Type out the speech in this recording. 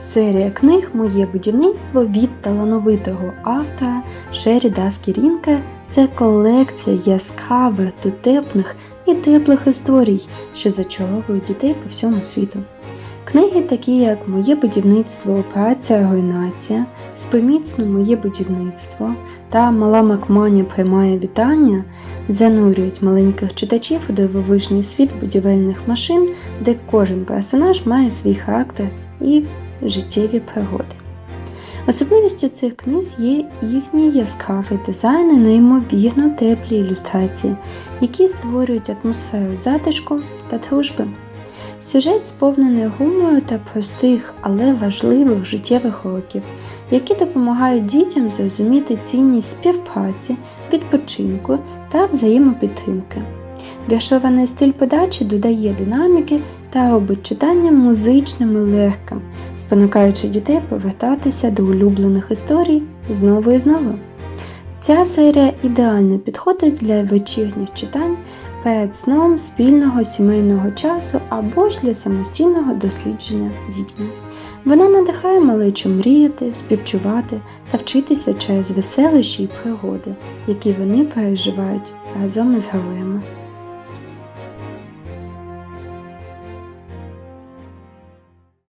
Серія книг Моє будівництво від талановитого автора Шері Даскірінка це колекція яскравих, дотепних і теплих історій, що зачаровують дітей по всьому світу. Книги, такі як Моє будівництво, Операція Руйнація, Спи міцно Моє будівництво та Мала Макманя приймає вітання, занурюють маленьких читачів у дивовижний світ будівельних машин, де кожен персонаж має свій характер і життєві пригоди. Особливістю цих книг є їхній яскравий дизайн і неймовірно теплі ілюстрації, які створюють атмосферу затишку та дружби. Сюжет сповнений гумору та простих, але важливих життєвих уроків, які допомагають дітям зрозуміти цінність співпраці, відпочинку та взаємопідтримки. Віршований стиль подачі додає динаміки та робить читання музичним і легким, спонукаючи дітей повертатися до улюблених історій знову і знову. Ця серія ідеально підходить для вечірніх читань перед сном спільного сімейного часу або ж для самостійного дослідження дітьми. Вона надихає малечу мріяти, співчувати та вчитися через веселощі й пригоди, які вони переживають разом із героями.